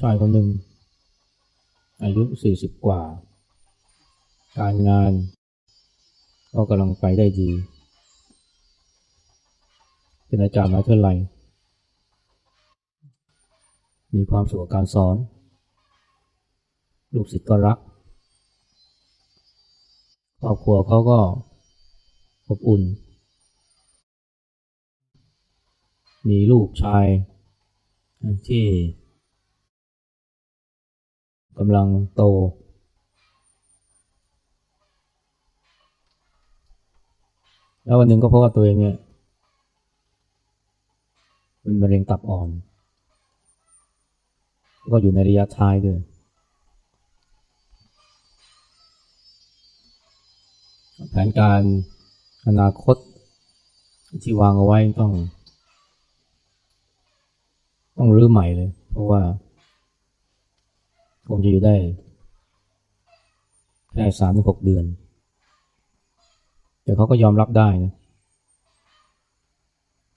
ชายคนหนึ่ง อายุสี่สิบกว่า การงานก็กำลังไปได้ดี เป็นอาจารย์มหาวิทยาลัยมีความสุขกับการสอน ลูกศิษย์ก็รักครอบครัวเขาก็อบอุ่น มีลูกชายที่ กำลังโต แล้ววันหนึ่งก็พบว่าตัวเองเนี่ยเป็นมะเร็งตับอ่อน ก็อยู่ในระยะท้ายด้วยแผนการอนาคตที่วางเอาไว้ต้อง ต้องรื้อใหม่เลย เพราะว่า คงจะอยู่ได้ แค่สามถึงหกเดือน แต่เขาก็ยอมรับได้นะ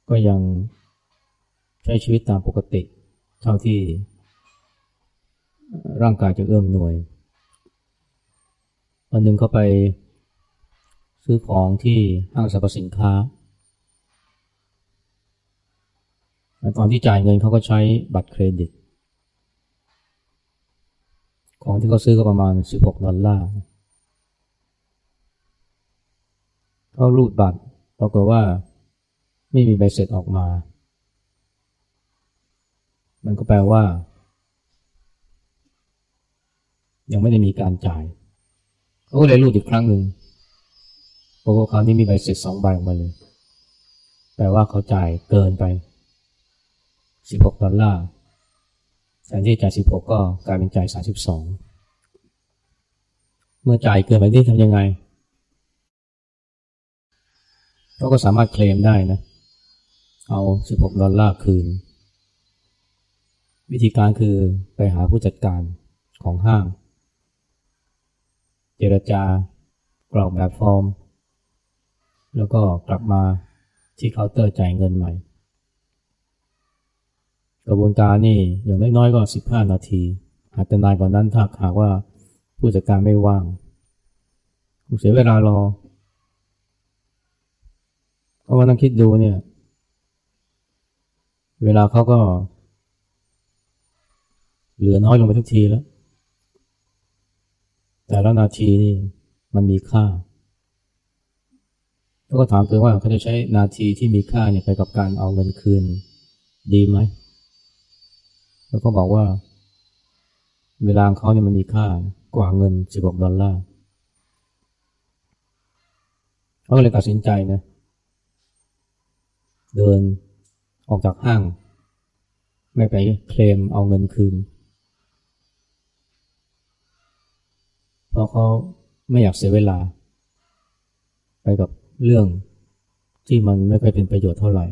ก็ยังใช้ชีวิตตามปกติ เท่าที่ ร่างกายจะเอื้อมหน่วย วันหนึ่งเขาไปซื้อของที่ห้างสรรพสินค้าตอนที่จ่ายเงินเขาก็ใช้บัตรเครดิต ของที่เขาซื้อก็ประมาณ 16 ดอลลาร์เขารูดบัตรปรากฏว่าไม่มีใบเสร็จออกมา มันก็แปลว่า ยังไม่ได้มีการจ่ายเขาก็เลยรูดอีกครั้งหนึ่งปรากฏคราวนี้มีใบเสร็จสองใบออกมาเลย แปลว่าเขาจ่ายเกินไป 16 ดอลลาร์ แทนที่จ่าย16ก็กลายเป็นจ่าย32เมื่อจ่ายเกินไปที่ทำยังไงเขาก็สามารถเคลมได้นะ เอา16ดอลลาร์คืน วิธีการคือไปหาผู้จัดการของห้าง เจรจากรอกแบบฟอร์ม แล้วก็กลับมาที่เคาน์เตอร์จ่ายเงินใหม่ กระบวนการนี่อย่างน้อยๆก็ 15 นาที อาจจะนานกว่านั้นถ้าหากว่าผู้จัดการไม่ว่างเสียเวลารอเพราะว่าต้องคิดดูเนี่ย เวลาเขาก็ เหลือน้อยลงไปทุกทีแล้ว แต่ละนาทีนี่มันมีค่าเขาก็ถามตัวว่าเขาจะใช้นาทีที่มีค่าเนี่ยไปกับการเอาเงินคืน ดีไหม แล้วก็บอกว่า เวลาเขาเนี่ยมันมีค่ากว่าเงิน16ดอลลาร์เขาก็เลยตัดสินใจนะเดินออกจากห้าง ไม่ไปเคลมเอาเงินคืน เพราะเขาไม่อยากเสียเวลา ไปกับเรื่องที่มันไม่ค่อยเป็นประโยชน์เท่าไหร่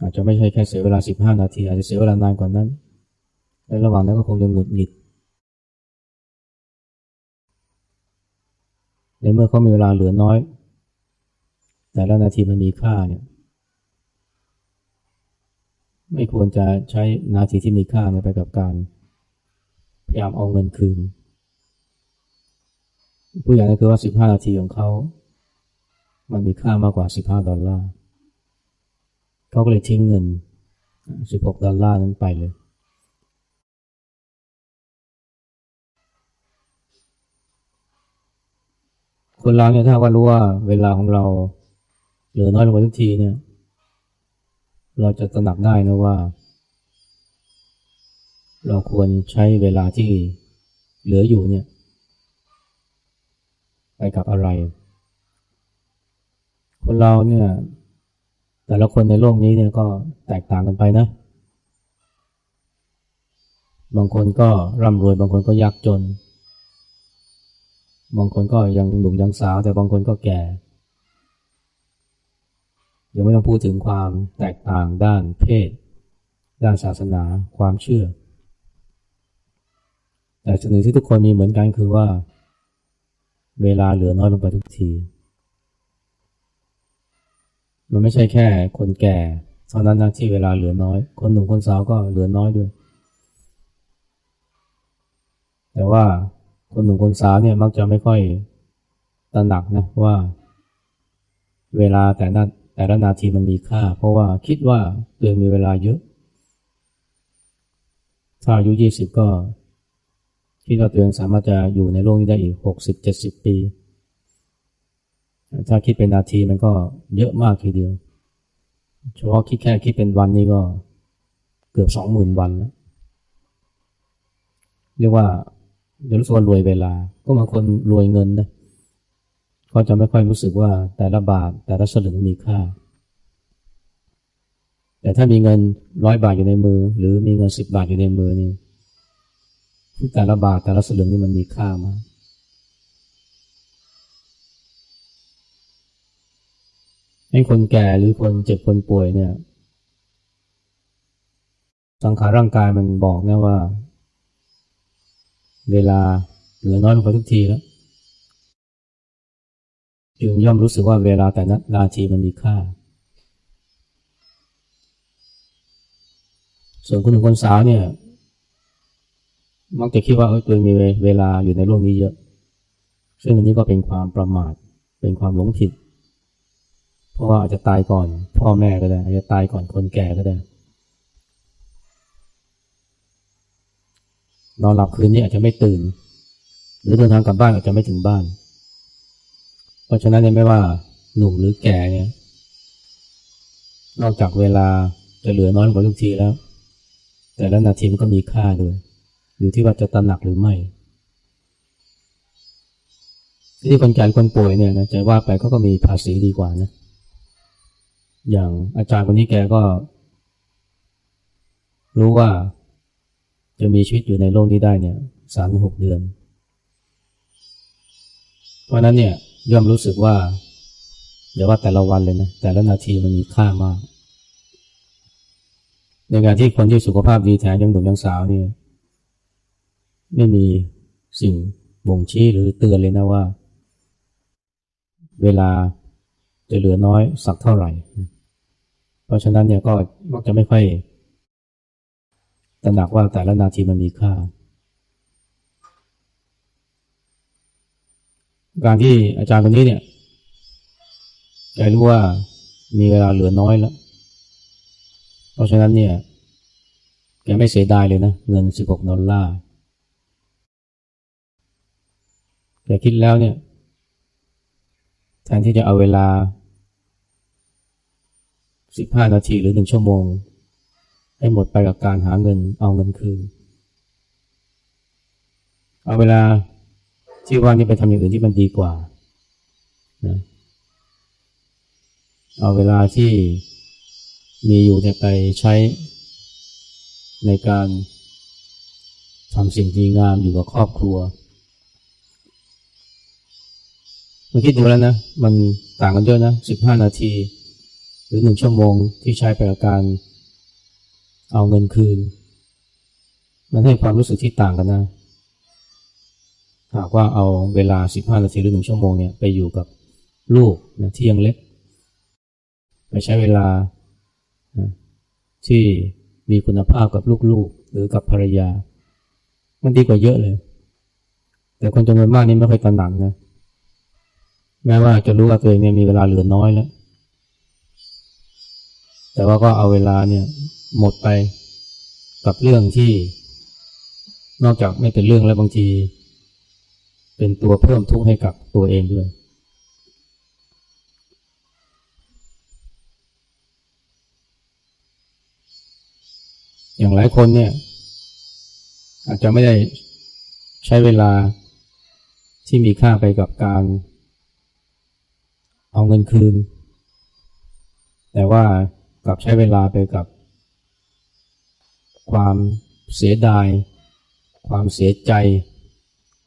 อาจจะไม่ใช่แค่เสียเวลา15นาที อาจจะเสียเวลานานกว่านั้นและระหว่างนั้นก็คงจะหงุดหงิด ในเมื่อเขามีเวลาเหลือน้อย แต่ละนาทีมันมีค่าเนี่ย ไม่ควรจะใช้นาทีที่มีค่าเนี่ยไปกับการพยายามเอาเงินคืน ผู้อย่างก็คือว่า 15 นาทีของเขา มันมีค่ามากกว่า 15 ดอลลาร์ เขาก็เลยทิ้งเงิน 16 ดอลลาร์นั้นไปเลย คนเราเนี่ยถ้าว่ารู้ว่าเวลาของเราเหลือน้อยลงไปทุกทีเนี่ย เราจะตระหนักได้นะว่า เราควรใช้เวลาที่เหลืออยู่เนี่ย ไปกับอะไร คนเราเนี่ย แต่ละคนในโลกนี้เนี่ยก็แตกต่างกันไปนะ บางคนก็ร่ำรวย บางคนก็ยากจน บางคนก็ยังหนุ่มยังสาว แต่บางคนก็แก่ ยังไม่ต้องพูดถึงความแตกต่างด้านเพศ ด้านศาสนา ความเชื่อ แต่สิ่งหนึ่งที่ทุกคนมีเหมือนกันคือว่า เวลาเหลือน้อยลงไปทุกที มันไม่ใช่แค่คนแก่เท่านั้นนะที่เวลาเหลือน้อย คนหนุ่มคนสาวก็เหลือน้อยด้วย แต่ว่าคนหนุ่มคนสาวเนี่ยมักจะไม่ค่อยตระหนักนะว่า เวลาแต่ละแต่ละนาทีมันมีค่า เพราะว่าคิดว่าตัวเองมีเวลาเยอะ ถ้าอายุยี่สิบก็คิดว่าตัวเองสามารถจะอยู่ในโลกนี้ได้อีกหกสิบเจ็ดสิบปี ถ้าคิดเป็นนาทีมันก็เยอะมากทีเดียว เฉพาะคิดแค่คิดเป็นวันนี้ก็เกือบสองหมื่นวันแล้ว เรียกว่าจะรู้สึกว่ารวยเวลา ก็บางคนรวยเงินนะก็จะไม่ค่อยรู้สึกว่าแต่ละบาทแต่ละสลึงมีค่า แต่ถ้ามีเงินร้อยบาทอยู่ในมือ หรือมีเงินสิบบาทอยู่ในมือนี่แต่ละบาทแต่ละสลึงนี่มันมีค่ามาก ให้คนแก่หรือคนเจ็บคนป่วยเนี่ย สังขารร่างกายมันบอกนะว่า เวลาเหลือน้อยลงไปทุกทีแล้วจึงย่อมรู้สึกว่าเวลาแต่ละนาทีมันมีค่า ส่วนคนหนุ่มคนสาวเนี่ย มักจะคิดว่าเออตัวเองมีเวลาอยู่ในโลกนี้เยอะ ซึ่งอันนี้ก็เป็นความประมาท เป็นความหลงผิด ราะว่าอาจจะตายก่อน พ่อแม่ก็ได้ อาจจะตายก่อนคนแก่ก็ได้นอนหลับคืนนี้อาจจะไม่ตื่น หรือเดินทางกลับบ้านอาจจะไม่ถึงบ้าน เพราะฉะนั้นเนี่ยไม่ว่าหนุ่มหรือแก่เนี่ยนอกจากเวลาจะเหลือน้อยกว่าทุกทีแล้ว แต่ละนาทีมันก็มีค่าด้วย อยู่ที่ว่าจะตระหนักหรือไม่ที่คนแก่คนป่วยเนี่ยนะจะว่าไปเขาก็มีภาษีดีกว่านะ อย่างอาจารย์คนนี้แกก็ รู้ว่าจะมีชีวิตอยู่ในโลกนี้ได้เนี่ยสามหกเดือน เพราะนั้นเนี่ยย่อมรู้สึกว่าอย่าว่าแต่ละวันเลยนะ แต่ละนาทีมันมีค่ามาก ในการที่คนที่สุขภาพดีแถมยังหนุ่มยังสาวเนี่ยไม่มีสิ่งบ่งชี้หรือเตือนเลยนะว่า เวลา จะเหลือน้อยสักเท่าไหร่ เพราะฉะนั้นเนี่ยก็มักจะไม่ค่อยตระหนักว่าแต่ละนาทีมันมีค่า การที่อาจารย์คนนี้เนี่ยแกรู้ว่ามีเวลาเหลือน้อยแล้ว เพราะฉะนั้นเนี่ยแกไม่เสียดายเลยนะ เงินสิบหกดอลลาร์แกคิดแล้วเนี่ย แทนที่จะเอาเวลา สิบห้านาทีหรือหนึ่งชั่วโมง ให้หมดไปกับการหาเงินเอาเงินคืน เอาเวลาที่ว่างนี้ไปทำอย่างอื่นที่มันดีกว่านะเอาเวลาที่มีอยู่เนี่ยไปใช้ในการทำสิ่งดีงามอยู่กับครอบครัวมาคิดดูแล้วนะ มันต่างกันเยอะนะสิบห้านาที หรือหนึ่งชั่วโมงที่ใช้ไปกับการเอาเงินคืน มันให้ความรู้สึกที่ต่างกันนะ หากว่าเอาเวลาสิบห้านาทีหรือหนึ่งชั่วโมงเนี่ยไปอยู่กับลูกนะที่ยังเล็ก ไปใช้เวลานะที่มีคุณภาพกับลูกๆ หรือกับภรรยา มันดีกว่าเยอะเลย แต่คนจำนวนมากนี่ไม่ค่อยตระหนักนะ แม้ว่าจะรู้ว่าตัวเองเนี่ยมีเวลาเหลือน้อยแล้ว แต่ว่าก็เอาเวลาเนี่ยหมดไปกับเรื่องที่ นอกจากไม่เป็นเรื่องแล้วบางที เป็นตัวเพิ่มทุกข์ให้กับตัวเองด้วย อย่างหลายคนเนี่ย อาจจะไม่ได้ใช้เวลาที่มีค่าไปกับการ เอาเงินคืน แต่ว่า กลับใช้เวลาไปกับ ความเสียดาย ความเสียใจ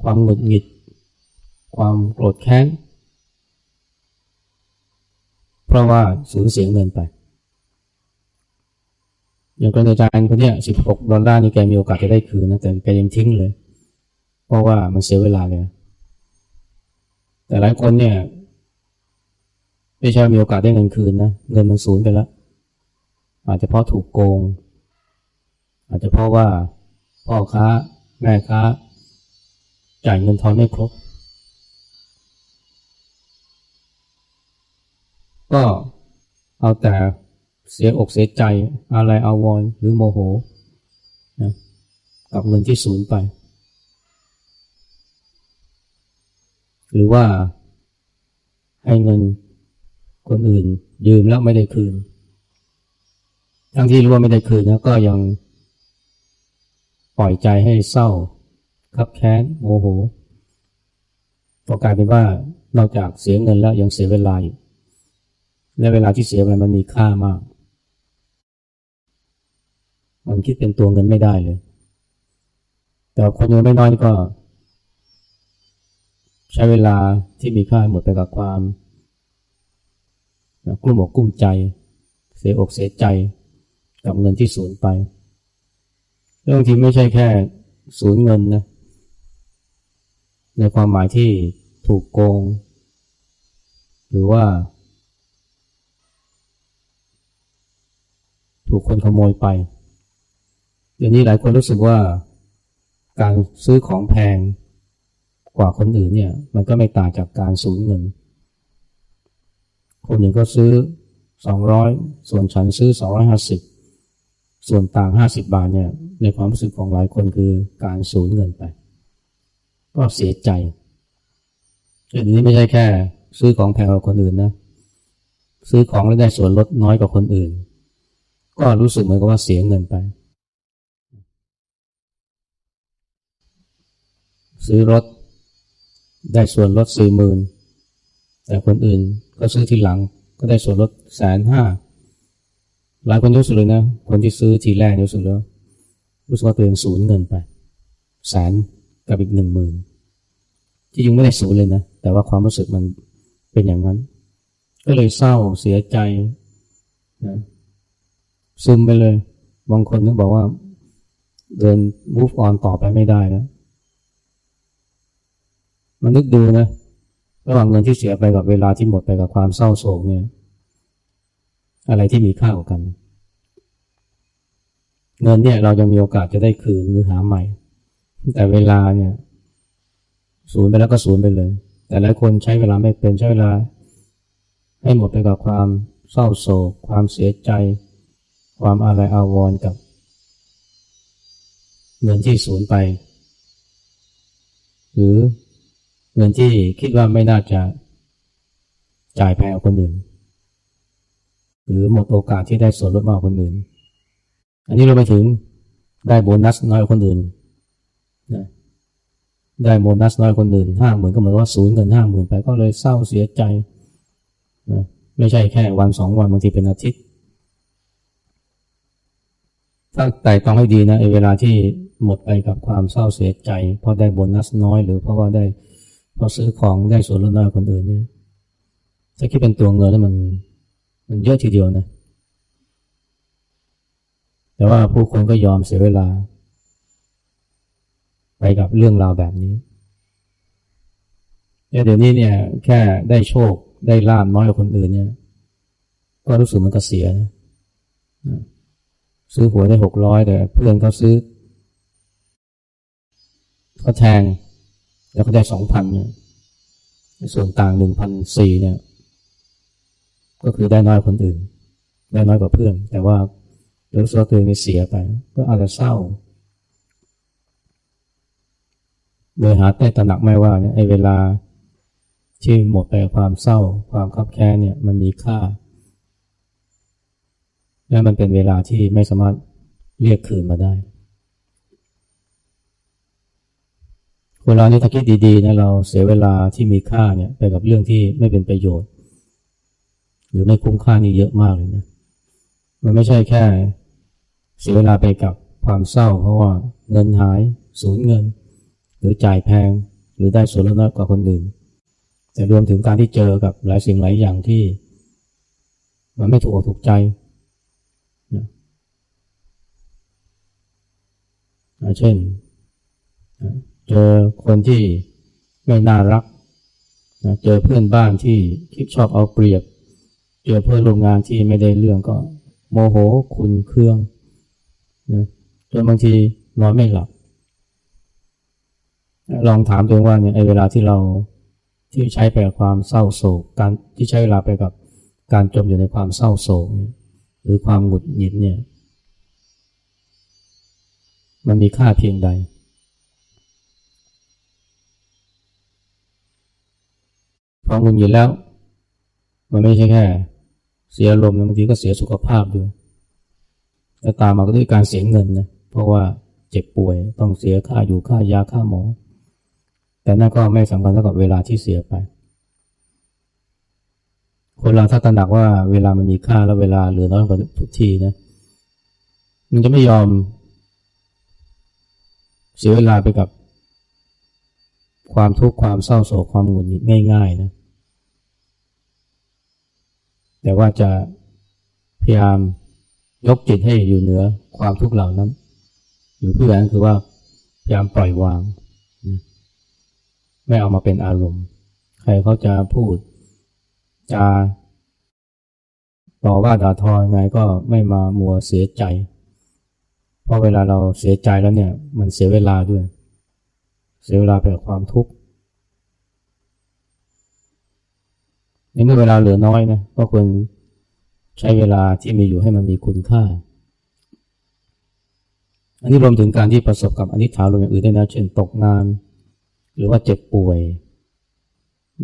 ความหงุดหงิด ความโกรธแค้น เพราะว่าสูญเสียเงินไป อย่างกรณีอาจารย์คนเนี้ยสิบหกดอลลาร์นี่แกมีโอกาสจะได้คืนนะ แต่แกยังทิ้งเลย เพราะว่ามันเสียเวลาเลย แต่หลายคนเนี่ยไม่ใช่มีโอกาสได้เงินคืนนะ เงินมันสูญไปแล้ว อาจจะเพราะถูกโกง อาจจะเพราะว่าพ่อค้าแม่ค้า จ่ายเงินทอนไม่ครบ ก็เอาแต่เสียอกเสียใจอะไรอาวรณ์หรือโมโหนะกับเงินที่สูญไป หรือว่าให้เงินคนอื่นยืมแล้วไม่ได้คืน ทั้งที่รู้ว่าไม่ได้คืนนะก็ยังปล่อยใจให้เศร้าคับแค้นโมโหก็กลายเป็นว่านอกจากเสียเงินแล้วยังเสียเวลาอีกและเวลาที่เสียไปมันมีค่ามาก มันคิดเป็นตัวเงินไม่ได้เลย แต่คนยังไม่น้อยก็ ใช้เวลาที่มีค่าหมดไปกับความกลุ้มอกกลุ้มใจ เสียอกเสียใจ กับเงินที่สูญไปเรื่องทีไม่ใช่แค่สูญเงินนะ ในความหมายที่ถูกโกง หรือว่า ถูกคนขโมยไป เดี๋ยวนี้หลายคนรู้สึกว่าการซื้อของแพงกว่าคนอื่นเนี่ย มันก็ไม่ต่างจากการสูญเงิน คนอื่นก็ซื้อสองร้อยส่วนฉันซื้อสองร้อยห้า ส่วนต่างห้าสิบบาทเนี่ย ในความรู้สึกของหลายคนคือการสูญเงินไป ก็เสียใจเดี๋ยวนี้ไม่ใช่แค่ ซื้อของแพงกว่าคนอื่นนะ ซื้อของแล้วได้ส่วนลดน้อยกว่าคนอื่น ก็รู้สึกเหมือนกับว่าเสียเงินไป ซื้อรถ ได้ส่วนลดสี่หมื่นแต่คนอื่นก็ซื้อทีหลังก็ได้ส่วนลดแสนห้า หลายคนรู้สึกเลยนะ คนที่ซื้อทีแรกรู้สึกแล้วรู้สึกว่าตัวเองสูญเงินไปแสนกับอีกหนึ่งหมื่นที่ยังไม่ได้สูญเลยนะ แต่ว่าความรู้สึกมันเป็นอย่างนั้น ก็เลยเศร้าเสียใจนะซึมไปเลย บางคนนึกบอกว่าเดิน move on ต่อไปไม่ได้แล้วมันนึกดูนะ ระหว่างเงินที่เสียไปกับเวลาที่หมดไปกับความเศร้าโศกเนี่ย อะไรที่มีค่ากว่ากัน เงินเนี่ยเรายังมีโอกาสจะได้คืนหรือหาใหม่ แต่เวลาเนี่ยสูญไปแล้วก็สูญไปเลย แต่หลายคนใช้เวลาไม่เป็นใช้เวลา ให้หมดไปกับความเศร้าโศก ความเสียใจ ความอะไรอาวรณ์กับ เงินที่สูญไป หรือเงินที่คิดว่าไม่น่าจะจ่ายแพงกว่าคนอื่น หรือหมดโอกาสที่ได้ส่วนลดมากกว่าคนอื่น อันนี้เราไปถึงได้โบนัสน้อยกว่าคนอื่นนะได้โบนัสน้อยคนอื่นห้าหมื่นก็เหมือนว่าศูนย์เงินห้าหมื่นไปก็เลยเศร้าเสียใจนะไม่ใช่แค่วันสองวันบางทีเป็นอาทิตย์ ถ้าแต่ต้องให้ดีนะไอเวลาที่หมดไปกับความเศร้าเสียใจ เพราะได้โบนัสน้อย หรือเพราะว่าได้เพอซื้อของได้ส่วนลดน้อยคนอื่นเนี่ยถ้าคิดเป็นตัวเงินแล้วมัน มันเยอะทีเดียวนะ แต่ว่าผู้คนก็ยอมเสียเวลา ไปกับเรื่องราวแบบนี้เดี๋ยวนี้เนี่ยแค่ได้โชคได้ลาบน้อยกว่าคนอื่นเนี่ย ก็รู้สึกมันก็เสียนะซื้อหวยได้หกร้อยแต่เพื่อนเขาซื้อเขาแทงแล้วก็ได้สองพันเนี่ยส่วนต่างหนึ่งพันสี่เนี่ย ก็คือได้น้อยคนอื่น ได้น้อยกว่าเพื่อน แต่ว่ารู้สึกว่าตัวเองเสียไป ก็อาจจะเศร้าโดยหาแต่ตระหนักไม่ว่าเนี่ยไอ้เวลาที่หมดไปความเศร้า ความคับแค้นเนี่ยมันมีค่า และมันเป็นเวลาที่ไม่สามารถเรียกคืนมาได้คนเรานี่ถ้าคิดดีๆนะเราเสียเวลาที่มีค่าเนี่ยไปกับเรื่องที่ไม่เป็นประโยชน์ หรือไม่คุ้มค่านี่เยอะมากเลยนะมันไม่ใช่แค่เสียเวลาไปกับความเศร้า เพราะว่าเงินหายสูญเงิน หรือจ่ายแพง หรือได้ส่วนลดน้อยกว่าคนอื่น แต่รวมถึงการที่เจอกับหลายสิ่งหลายอย่างที่ มันไม่ถูกอกถูกใจนะเช่น เจอคนที่ไม่น่ารักนะเจอเพื่อนบ้านที่คิดชอบเอาเปรียบ เจอเพื่อนร่วมงานที่ไม่ได้เรื่องก็โมโหคุณเครื่องนะจนบางทีนอนไม่หลับ ลองถามตัวเองว่าเนี่ยไอ้เวลาที่เราที่ใช้ไปกับความเศร้าโศก การที่ใช้เวลาไปกับการจมอยู่ในความเศร้าโศกเนี่ยหรือความหงุดหงิดเนี่ย มันมีค่าเพียงใด พอหงุดหงิดแล้ว มันไม่ใช่แค่ เสียลมบางทีก็เสียสุขภาพด้วยแล้วตามมาก็ด้วยการเสียเงินนะเพราะว่าเจ็บป่วยต้องเสียค่าอยู่ค่ายาค่าหมอ แต่นั่นก็ไม่สำคัญเท่ากับเวลาที่เสียไป คนเราถ้าตระหนักว่าเวลามันมีค่าแล้วเวลาเหลือน้อยกว่าทุกทีนะมันจะไม่ยอม เสียเวลาไปกับ ความทุกข์ความเศร้าโศกความหงุดหงิดง่ายๆนะ แต่ว่าจะพยายามยกจิตให้อยู่เหนือความทุกข์เหล่านั้นหรือเพื่อนคือว่าพยายามปล่อยวาง ไม่เอามาเป็นอารมณ์ ใครเขาจะพูด จะต่อว่าด่าทอยังไงก็ไม่มามัวเสียใจ เพราะเวลาเราเสียใจแล้วเนี่ย มันเสียเวลาด้วย เสียเวลาไปกับความทุกข์ ในเมื่อเวลาเหลือน้อยนะก็ควรใช้เวลาที่มีอยู่ให้มันมีคุณค่า อันนี้รวมถึงการที่ประสบกับอนิจฐาลมอย่างอื่นด้วยนะเช่นตกงาน หรือว่าเจ็บป่วย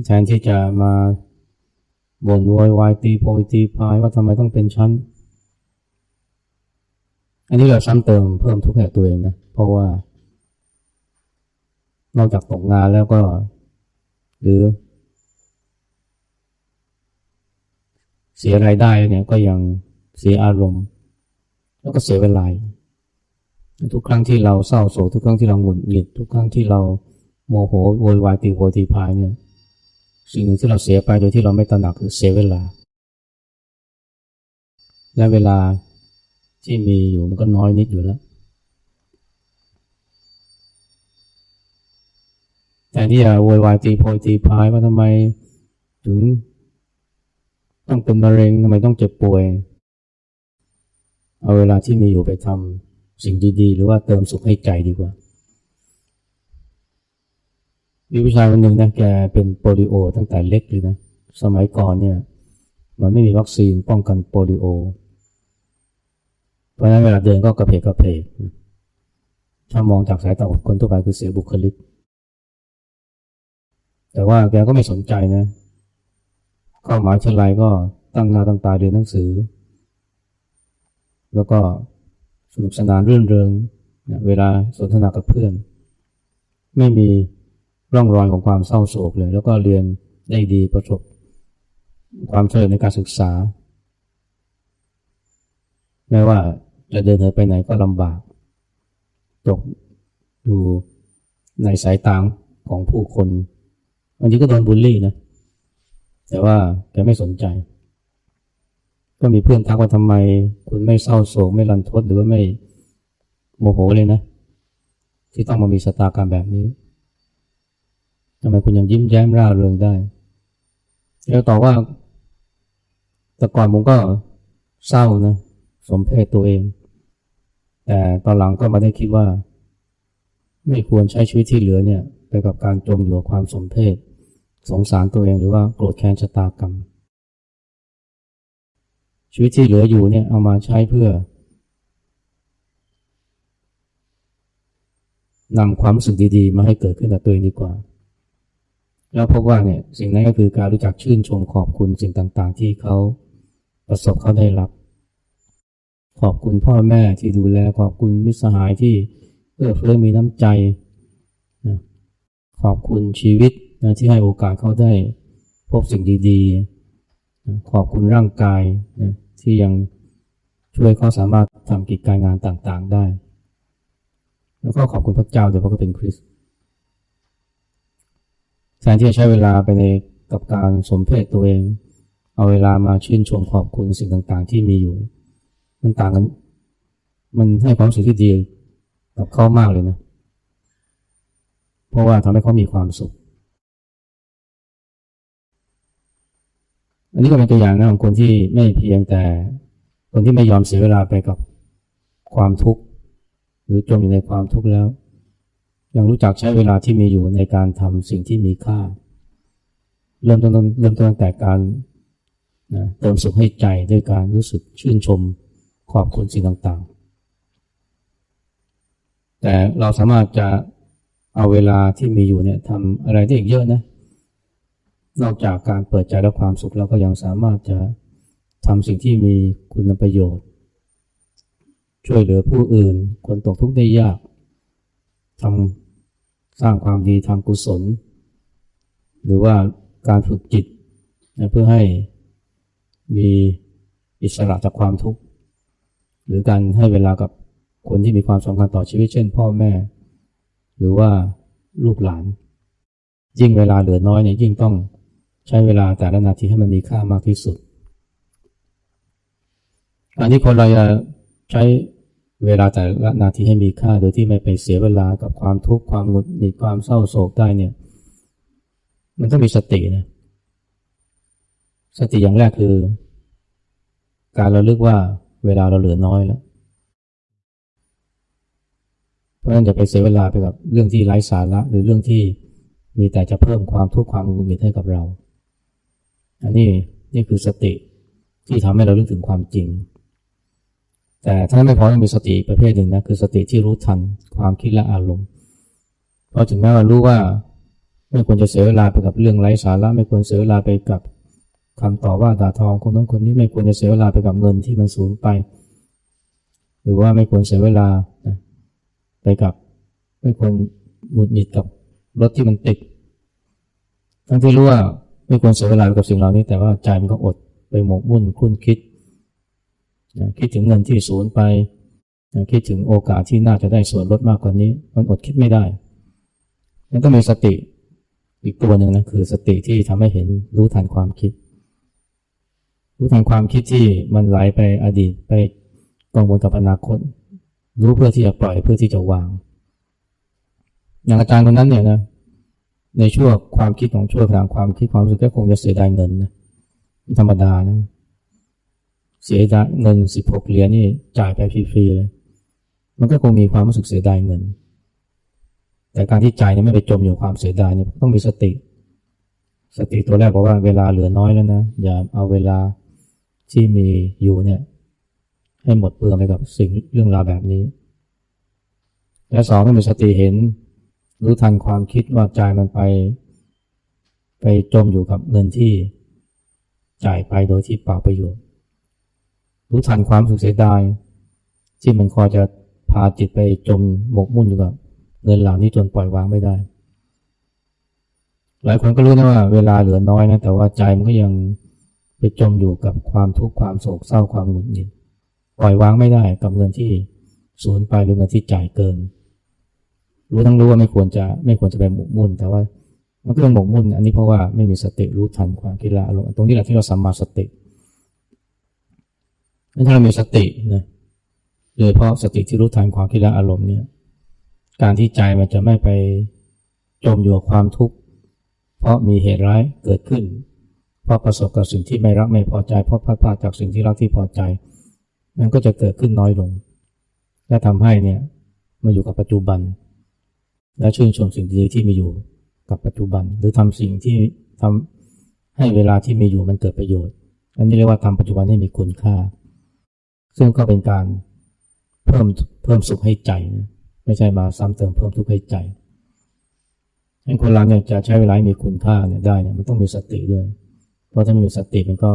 แทนที่จะมาบ่นโวยวายตีโพยตีพายว่าทำไมต้องเป็นชั้น อันนี้เราซ้ำเติมเพิ่มทุกข์ให้ตัวเองนะ เพราะว่า นอกจากตกงานแล้วก็ หรือ เสียรายได้เนี่ยก็ยังเสียอารมณ์ แล้วก็เสียเวลาทุกครั้งที่เราเศร้าโศกทุกครั้งที่เราหงุดหงิดทุกครั้งที่เราโมโหโวยวายตีโพยตีพายเนี่ยสิ่งหนึ่งที่เราเสียไปโดยที่เราไม่ตระหนักคือเสียเวลา และเวลาที่มีอยู่มันก็น้อยนิดอยู่แล้วแต่ที่จะโวยวายตีโพยตีพายว่าทำไมถึง ต้องเป็นมะเร็งทำไมต้องเจ็บป่วย เอาเวลาที่มีอยู่ไปทำสิ่งดี ๆ หรือว่าเติมสุขให้ใจดีกว่า มีผู้ชายคนหนึ่งนะแกเป็นโปลิโอ ตั้งแต่เล็กเลยนะ สมัยก่อนเนี่ย มันไม่มีวัคซีนป้องกันโปลิโอ เพราะฉะนั้นเวลาเดินก็กระเพกกระเพกถ้ามองจากสายตาคนทั่วไปคือเสียบุคลิก แต่ว่าแกก็ไม่สนใจนะ เข้ามหาวิทยาลัยก็ตั้งหน้าตั้งตาเรียนหนังสือ แล้วก็สนุกสนานรื่นเริงนะเวลาสนทนากับเพื่อน ไม่มีร่องรอยของความเศร้าโศกเลย แล้วก็เรียนได้ดีประสบความสำเร็จในการศึกษา แม้ว่าจะเดินเหินไปไหนก็ลำบาก ตกอยู่ในสายตาของผู้คนบางทีก็โดนบูลลี่นะ แต่ว่าแกไม่สนใจ ก็มีเพื่อนทักว่าทำไม คุณไม่เศร้าโศกไม่รันทดหรือว่าไม่โมโหเลยนะ ที่ต้องมามีสตาการแบบนี้ทำไมคุณยังยิ้มแย้มร่าเริงได้แล้วตอบว่า แต่ก่อนผมก็เศร้านะ สมเพศตัวเอง แต่ตอนหลังก็มาได้คิดว่า ไม่ควรใช้ชีวิตที่เหลือเนี่ย ไปกับการจมอยู่กับความสมเพศ สงสารตัวเองหรือว่าโกรธแค้นชะตากรรม ชีวิตที่เหลืออยู่เนี่ยเอามาใช้เพื่อนำความรู้สึกดีๆ มาให้เกิดขึ้นกับตัวเองดีกว่า แล้วพบว่าเนี่ยสิ่งนั้นก็คือการรู้จักชื่นชมขอบคุณสิ่งต่างๆ ที่เขาประสบเขาได้รับ ขอบคุณพ่อแม่ที่ดูแลขอบคุณมิตรสหายที่เอื้อเฟื้อมีน้ำใจนะขอบคุณชีวิต นะที่ให้โอกาสเขาได้พบสิ่งดีๆ ขอบคุณร่างกายนะที่ยังช่วยเขาสามารถทำกิจการงานต่างๆได้ แล้วก็ขอบคุณพระเจ้าเดี๋ยวพระก็เป็นคริสต์แทนที่จะใช้เวลาไปในกับการสมเพศตัวเอง เอาเวลามาชื่นชมขอบคุณสิ่งต่างๆ ที่มีอยู่ มันต่างกัน มันให้ความรู้สึกที่ดีกับเขามากเลยนะ เพราะว่าทำให้เขามีความสุข อันนี้ก็เป็นตัวอย่างนะของคนที่ไม่เพียงแต่ คนที่ไม่ยอมเสียเวลาไปกับความทุกข์ หรือจมอยู่ในความทุกข์แล้ว ยังรู้จักใช้เวลาที่มีอยู่ในการทำสิ่งที่มีค่า เริ่มต้นเริ่มต้นตั้งแต่การนะเติมสุขให้ใจด้วยการรู้สึกชื่นชมขอบคุณสิ่งต่างๆ แต่เราสามารถจะเอาเวลาที่มีอยู่เนี่ยทำอะไรได้อีกเยอะนะ นอกจากการเปิดใจและความสุขเราก็ยังสามารถจะทำสิ่งที่มีคุณประโยชน์ ช่วยเหลือผู้อื่น คนตกทุกข์ได้ยากทำสร้างความดีทางกุศล หรือว่าการฝึกจิตนะเพื่อให้มีอิสระจากความทุกข์หรือการให้เวลากับคนที่มีความสำคัญต่อชีวิตเช่น พ่อแม่ หรือว่าลูกหลาน ยิ่งเวลาเหลือน้อยเนี่ยยิ่งต้อง ใช้เวลาแต่ละนาทีให้มันมีค่ามากที่สุดอันนี้คนเราจะใช้เวลาแต่ละนาทีให้มีค่าโดยที่ไม่ไปเสียเวลากับความทุกข์ความหงุดหงิดความเศร้าโศกได้เนี่ย มันต้องมีสตินะ สติอย่างแรกคือ การเราลึกว่าเวลาเราเหลือน้อยแล้ว เพราะฉะนั้นอย่าไปเสียเวลาไปกับเรื่องที่ไร้สาระหรือเรื่องที่มีแต่จะเพิ่มความทุกข์ความหงุดหงิดให้กับเรา อันนี้นี่คือสติที่ทำให้เราลึกถึงความจริง แต่ถ้าไม่พอต้องมีสติประเภทหนึ่งนะคือสติที่รู้ทันความคิดและอารมณ์เพราะถึงแม้ว่ารู้ว่าไม่ควรจะเสียเวลาไปกับเรื่องไร้สาระไม่ควรเสียเวลาไปกับคำต่อว่าด่าทองคนนั้นคนนี้ไม่ควรจะเสียเวลาไปกับเงินที่มันสูญไป หรือว่าไม่ควรเสียเวลาไปกับไม่ควรหงุดหงิดกับรถที่มันติด ทั้งที่รู้ว่า ไม่ควรเสียเวลาไปกับสิ่งเหล่านี้ แต่ว่าใจมันก็อดไปหมกมุ่นคุ้นคิดนะคิดถึงเงินที่สูญไปคิดถึงโอกาสที่น่าจะได้ส่วนลดมากกว่านี้ มันอดคิดไม่ได้มันต้องมีสติอีกตัวหนึ่งนะคือสติที่ทำให้เห็นรู้ทันความคิด รู้ทันความคิดที่มันไหลไปอดีตไปกังวลกับอนาคต รู้เพื่อที่จะปล่อยเพื่อที่จะวาง อย่างอาจารย์คนนั้นเนี่ยนะ ในช่วงความคิดของช่วงทางความคิดความรู้สึกก็คงจะเสียดายเงินนะธรรมดานะ เสียดายเงินสิบหกเหรียญนี่จ่ายไปฟรีๆเลย มันก็คงมีความรู้สึกเสียดายเงิน แต่การที่ใจเนี่ยไม่ไปจมอยู่ความเสียดายเนี่ยต้องมีสติ สติตัวแรกบอกว่าเวลาเหลือน้อยแล้วนะ อย่าเอาเวลาที่มีอยู่เนี่ย ให้หมดเปลืองไปกับสิ่งเรื่องราวแบบนี้ และสองต้องมีสติเห็น รู้ทันความคิดว่าใจมันไป ไปจมอยู่กับเงินที่จ่ายไปโดยที่เปล่าประโยชน์ รู้ทันความสุขเสียดาย ที่มันคอยจะพาจิตไปจมหมกมุ่นอยู่กับเงินเหล่านี้จนปล่อยวางไม่ได้ หลายคนก็รู้นะว่าเวลาเหลือน้อยนะ แต่ว่าใจมันก็ยังไปจมอยู่กับความทุกข์ความโศกเศร้าความหงุดหงิดปล่อยวางไม่ได้กับเงินที่สูญไปหรือเงินที่จ่ายเกิน รู้ทั้งรู้ว่าไม่ควรจะไม่ควรจะไปหมกมุ่น แต่ว่ามันก็ยังหมกมุ่น อันนี้เพราะว่าไม่มีสติรู้ทันความคิดละอารมณ์ตรงนี้แหละที่เราสัมมาสติถ้าเรามีสตินะโดยเพราะสติที่รู้ทันความคิดละอารมณ์เนี่ย การที่ใจมันจะไม่ไปจมอยู่กับความทุกข์ เพราะมีเหตุร้ายเกิดขึ้น เพราะประสบกับสิ่งที่ไม่รักไม่พอใจ เพราะพลาดพลาดจากสิ่งที่รักที่พอใจ มันก็จะเกิดขึ้นน้อยลง และทำให้เนี่ยมาอยู่กับปัจจุบัน และชื่นชมสิ่งดีที่มีอยู่กับปัจจุบัน หรือทำสิ่งที่ทำให้เวลาที่มีอยู่มันเกิดประโยชน์ อันนี้เรียกว่าทำปัจจุบันให้มีคุณค่า ซึ่งก็เป็นการเพิ่มเพิ่มสุขให้ใจนะไม่ใช่มาซ้ำเติมเพิ่มทุกข์ให้ใจให้คนเราเนี่ยจะใช้เวลามีคุณค่าเนี่ยได้เนี่ยมันต้องมีสติด้วย เพราะถ้าไม่มีสติมันก็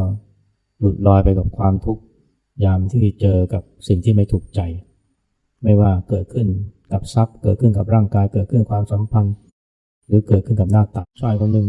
หลุดลอยไปกับความทุกข์ยามที่เจอกับสิ่งที่ไม่ถูกใจ ไม่ว่าเกิดขึ้น กับทรัพย์ เกิดขึ้นกับร่างกาย เกิดขึ้นความสัมพันธ์ หรือเกิดขึ้นกับหน้าตาชายคนหนึ่ง